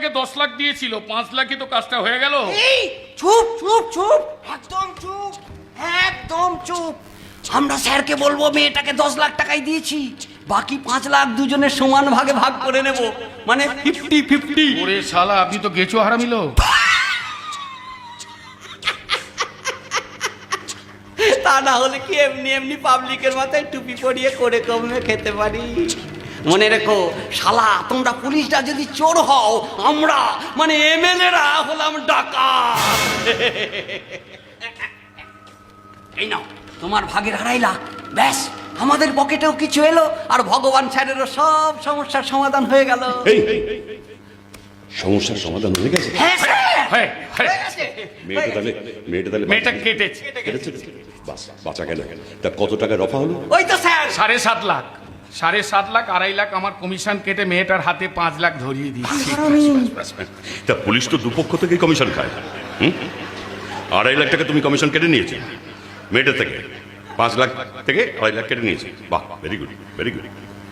লাখে দশ লাখ দিয়েছিল পাঁচ লাখে তো কাজটা হয়ে গেল। এই চুপ চুপ চুপ। একদম চুপ একদম চুপ। আমরা স্যারকে বলব মেয়েটাকে দশ লাখ টাকাই দিয়েছি। বাকি পাঁচ লাখ দুজনের সমান ভাগে ভাগ করে নেব। মানে ফিফটি ফিফটি ওরে শালা আপনি তো গেছো হারামিল। তা না হলে কি এমনি এমনি পাবলিকের মাথায় টুপি পরিয়ে করে কমে খেতে পারি? মনে রেখো শালা তোমরা পুলিশটা যদি চোর হও আমরা মানে এমএলএরা হলাম ডাকা এই নাও তোমার ভাগের হারাইলা ব্যাস আমাদের পকেটেও কিছু এলো আর ভগবান স্যারেরও সব সমস্যার সমাধান হয়ে গেল। সমস্যার সমাধান হয়ে গেছে? হ্যাঁ হ্যাঁ হ্যাঁ মেয়েটা তাহলে মেয়েটা তাহলে মেয়েটা কেটেছে। কেটেছে। বাস বাঁচা গেল তা কত টাকা রফা হলো? ওই তো স্যার। সাড়ে সাত লাখ। সাড়ে সাত লাখ আড়াই লাখ আমার কমিশন কেটে মেয়েটার হাতে পাঁচ লাখ ধরিয়ে দিচ্ছি তা পুলিশ তো দুপক্ষ থেকে কমিশন খায়। হুম? আড়াই লাখ টাকা তুমি কমিশন কেটে নিয়েছো। মেয়েটা থেকে পাঁচ লাখ থেকে আড়াই লাখ কেটে নিয়েছে। বাহ ভেরি গুড ভেরি গুড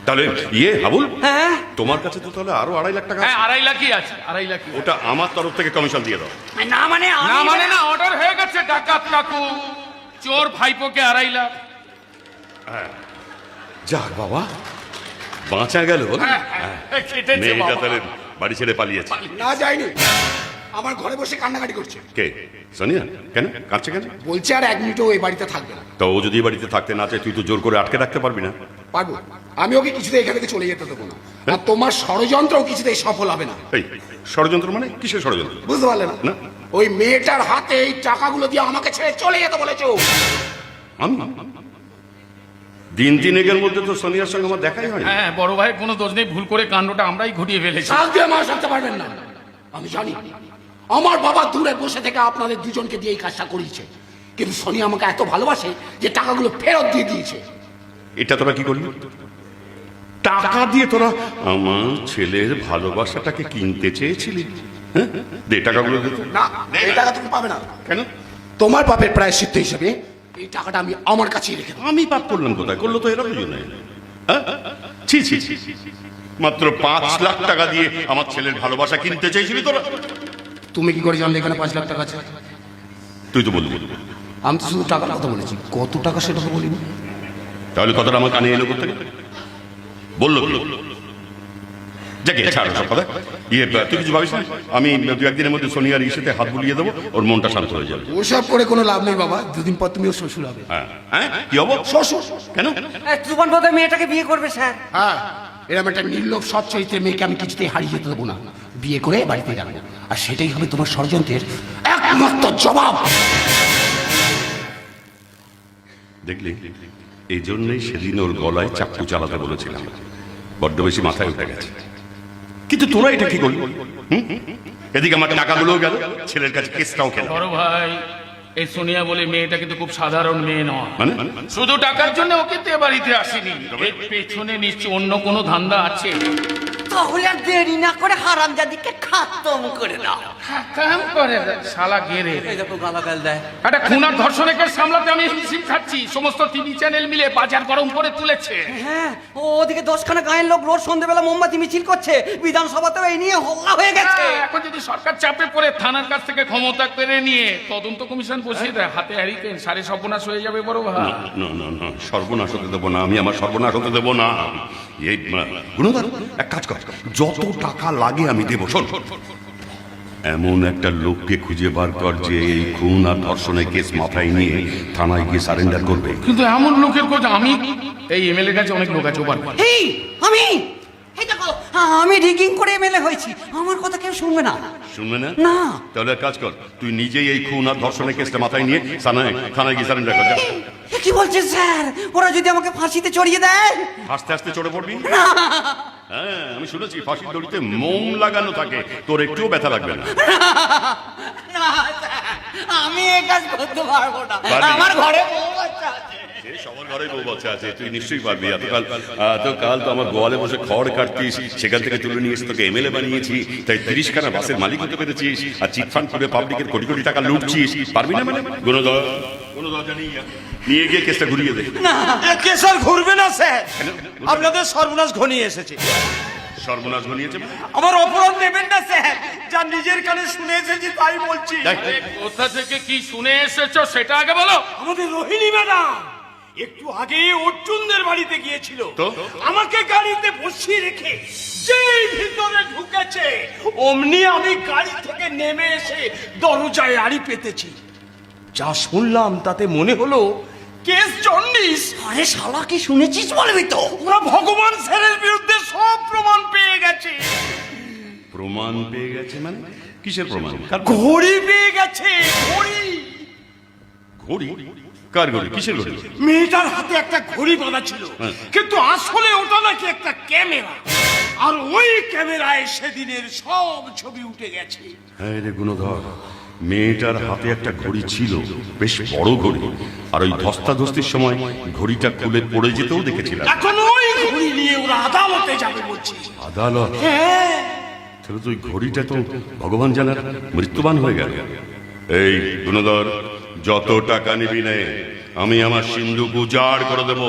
তাহলে ইয়ে হাবুল হ্যাঁ? তোমার কাছে তো তাহলে আরও আড়াই লাখ টাকা হ্যাঁ আছে। আড়াই লাখই আছে আড়াই লাখই ওটা আমার তরফ থেকে কমিশন দিয়ে দাও। না মানে আমি- না মানে না অর্ডার হয়ে গেছে ডাকাত কাকু। চোর ভাইপোকে আড়াই লাখ। যাক বাবা বাঁচা গেল। হ্যাঁ, হ্যাঁ, মেয়েটা তাহলে বাড়ি ছেড়ে পালিয়েছে। না যায়নি। আমার ঘরে বসে কান্নাকাটি করছে। কে? সোনিয়া? কেন? কাঁদছে কেন? বলছে আর এক মিনিটও এই বাড়িতে থাকবে না। তো ও যদি বাড়িতে থাকতে না চায় তুই তো জোর করে আটকে রাখতে পারবি না। পারব। আমি ওকে কিছুতে এখান থেকে চলে যেতে দেবো না। আর তোমার ষড়যন্ত্রও কিছুতেই সফল হবে না। এই ষড়যন্ত্র মানে কিসের ষড়যন্ত্র? বুঝতে পারলে না? না। ওই মেয়েটার হাতে এই টাকাগুলো দিয়ে আমাকে ছেড়ে চলে যেতে বলেছ। আমি? দিন তিনেকের মধ্যে তো সোনিয়ার সঙ্গে আমার দেখাই হয় না হ্যাঁ বড় ভাই কোনো দোষ নেই ভুল করে কাণ্ডটা আমরাই ঘটিয়ে ফেলেছি। শাক দিয়ে মাছ রাখতে পারবেন না। আমি জানি আমার বাবা দূরে বসে থেকে আপনাদের দুজনকে দিয়ে এই কাজটা করিয়েছে। কিন্তু সোনিয়া আমাকে এত ভালোবাসে যে টাকাগুলো ফেরত দিয়ে দিয়েছে। এটা তোরা কি করলি? টাকা দিয়ে তোরা আমার ছেলের ভালোবাসাটাকে কিনতে চেয়েছিলি। হ্যাঁ? দে টাকাগুলো দে। না এই টাকা তুমি পাবে না। কেন? তোমার পাপের প্রায়শ্চিত্ত হিসেবে এই টাকাটা আমি আমার কাছেই রেখে দেবো। আমি পাপ করলাম কোথায়? করল তো এরা দুজনে হ্যাঁ? ছি ছি ছি। ছি, ছি। মাত্র পাঁচ লাখ টাকা দিয়ে আমার ছেলের ভালোবাসা কিনতে চেয়েছিলি তোরা। তুমি কি করে জানলে এখানে পাঁচ লাখ টাকা আছে? তুই তো বলবি। আমি তো শুধু টাকার কথা বলেছি। কত টাকা সেটা তো বলিনি। তাহলে কথাটা আমার কানে এলো করতে বলল কি? যাকে ছাড় সব কথা ইয়ে তুই কিছু ভাবিস না? আমি দু একদিনের মধ্যে সোনিয়ার ইসেতে হাত বুলিয়ে দেবো ওর মনটা শান্ত হয়ে যাবে। ওসব করে কোনো লাভ নেই বাবা দুদিন পর তুমিও শ্বশুর হবে। হ্যাঁ। হ্যাঁ? কি হব? শ্বশুর। কেন? তুফান মেয়েটাকে বিয়ে করবে স্যার। হ্যাঁ এরকম একটা নির্লোভ সৎ চরিত্রের মেয়েকে আমি কিছুতেই হারিয়ে যেতে দেবো না। বিয়ে করে বাড়িতে রাখব আর সেটাই হবে তোমার ষড়যন্ত্রের একমাত্র জবাব। দেখলি? এই জন্যই সেদিন ওর গলায় চাকু চালাতে বলেছিলাম। বড্ড বেশি মাথায় উঠে গেছে। কিন্তু তোরা এটা কি করলি? হুম? এদিকে আমার টাকাগুলোও গেল ছেলের কাছে কেসটাও খেল বড় ভাই এই সোনিয়া বলে মেয়েটা কিন্তু খুব সাধারণ মেয়ে নয়। মানে? শুধু টাকার জন্য ওকে তে বাড়িতে আসেনি। এর পেছনে নিশ্চয় অন্য কোনো ধান্দা আছে? তাহলে আর দেরি না করে হারামজাদিকে খাতম করে দাও। কাম করে শালা গেরে। এই দেখো গালাগাল দেয়। একটা খুনার ধর্ষণের সামলাতে আমি হিমশিম খাচ্ছি। সমস্ত টিভি চ্যানেল মিলে বাজার গরম করে তুলেছে। হ্যাঁ ও ওদিকে দশখানা গায়ের লোক রোজ সন্ধ্যেবেলা মোমবাতি মিছিল করছে। বিধানসভাতেও এই নিয়ে হল্লা হয়ে গেছে। হ্যাঁ, এখন যদি সরকার চাপে পড়ে থানার কাছ থেকে ক্ষমতা কেড়ে নিয়ে তদন্ত কমিশন বসিয়ে দেয় হাতে হারিকেন সাড়ে সর্বনাশ হয়ে যাবে বড় ভাই। না না না সর্বনাশ হতে দেবো না আমি আমার সর্বনাশ হতে দেবো না। এই গুণধর এক কাজ কর। যত টাকা লাগে আমি দেবো শোন। এমন একটা লোককে খুঁজে বার কর যে এই খুন আর ধর্ষণের কেস মাথায় নিয়ে থানায় গিয়ে সারেন্ডার করবে। কিন্তু এমন লোকের খোঁজ আমি এই এমএলএ কাছে অনেক লোক আছে ওবার। এই আমি? এই দেখো আমি রিগিং করে এমএলএ হয়েছি। আমার কথা কেউ শুনবে না। শুনবে না? না। তাহলে এক কাজ কর তুই নিজেই এই খুন আর ধর্ষণের কেসটা মাথায় নিয়ে থানায় থানায় গিয়ে সারেন্ডার কর যা। কি বলছেন স্যার? ওরা যদি আমাকে ফাঁসিতে চড়িয়ে দেয়? আস্তে আস্তে চড়ে পড়বি? হ্যাঁ আমি শুনেছি ফাঁসির দড়িতে মোম লাগানো থাকে। তোর একটুও ব্যথা লাগবে না। না, আমি এ কাজ করতে পারব না। আমার ঘরে বউ বাচ্চা আছে। সবার ঘরে বউ বাচ্চা আছে তুই নিশ্চয়ই পারবি। এতকাল এতকাল তো আমার গোয়ালে বসে খড় কাটতিস সেখান থেকে তুলে নিয়ে এসে তোকে এমএলএ বানিয়েছি তাই বাসের মালিক হতে পেরেছিস আর চিটফান্ড করে পাবলিকের কোটি কোটি টাকা লুটছিস। পারবি না মানে? কোনো দল কোনো দরজা নিয়ে নিয়ে গিয়ে কেসটা ঘুরিয়ে দে। কেসার ঘুরবে না স্যার। আপনাদের সর্বনাশ ঘনিয়ে এসেছে। সর্বনাশ ঘনিয়েছে মানে? আমার অপরাধ নেবেন না স্যার যা নিজের কানে শুনে এসেছি তাই বলছি। কোথা থেকে কি শুনে এসেছ সেটা আগে বলো। আমাদের রোহিণী ম্যাডাম একটু আগে অর্জুনদের বাড়িতে গিয়েছিল। তো? আমাকে গাড়িতে বসিয়ে রেখে যেই ভিতরে ঢুকেছে অমনি আমি গাড়ি থেকে নেমে এসে দরজায় আড়ি পেতেছি। যা শুনলাম তাতে মনে হলো কেস জন্ডিস। আরে শালা কি শুনেছিস বলবি তো? ওরা ভগবান স্যারের বিরুদ্ধে সব প্রমাণ প্রমাণ পেয়ে গেছে মানে? কিসের প্রমাণ? ঘড়ি পেয়ে গেছে ঘড়ি! ঘড়ি? কার ঘড়ি? কিসের ঘড়ি? মেয়েটার হাতে একটা ঘড়ি বাঁধা ছিল। হ্যাঁ। কিন্তু আসলে ওটা নাকি একটা ক্যামেরা। আর ওই ক্যামেরায় সেদিনের সব ছবি উঠে গেছে। হ্যাঁ রে গুণধর মেয়েটার হাতে একটা ঘড়ি ছিল বেশ বড় ঘড়ি। আর ওই ধস্তাধস্তির সময় ঘড়িটা খুলে পড়ে যেতেও দেখেছিলাম। এখন ওই ঘড়ি নিয়ে ওরা আদালতে যাবে বলছে। আদালত? হ্যাঁ। তাহলে তো ওই ঘড়িটা তো ভগবান জানার মৃত্যুবান হয়ে গেল। এই গুণধর যত টাকা নিবি নে আমি আমার সিন্ধু উজাড় করে দেব।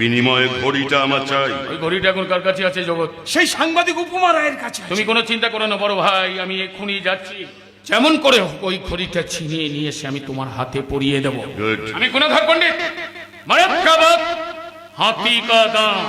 বিনিময়ে ঘড়িটা আমার চাই। ওই ঘড়িটা এখন কার কাছে আছে জগৎ? সেই সাংবাদিক উপমা রায়ের কাছে তুমি কোনো চিন্তা করো না বড় ভাই আমি এক্ষুনি যাচ্ছি। যেমন করে হোক ওই ঘড়িটা ছিনিয়ে নিয়ে এসে আমি তোমার হাতে পরিয়ে দেবো. আমি গুণধর পণ্ডিত মারাত্মাবাদ হাতি কা দাম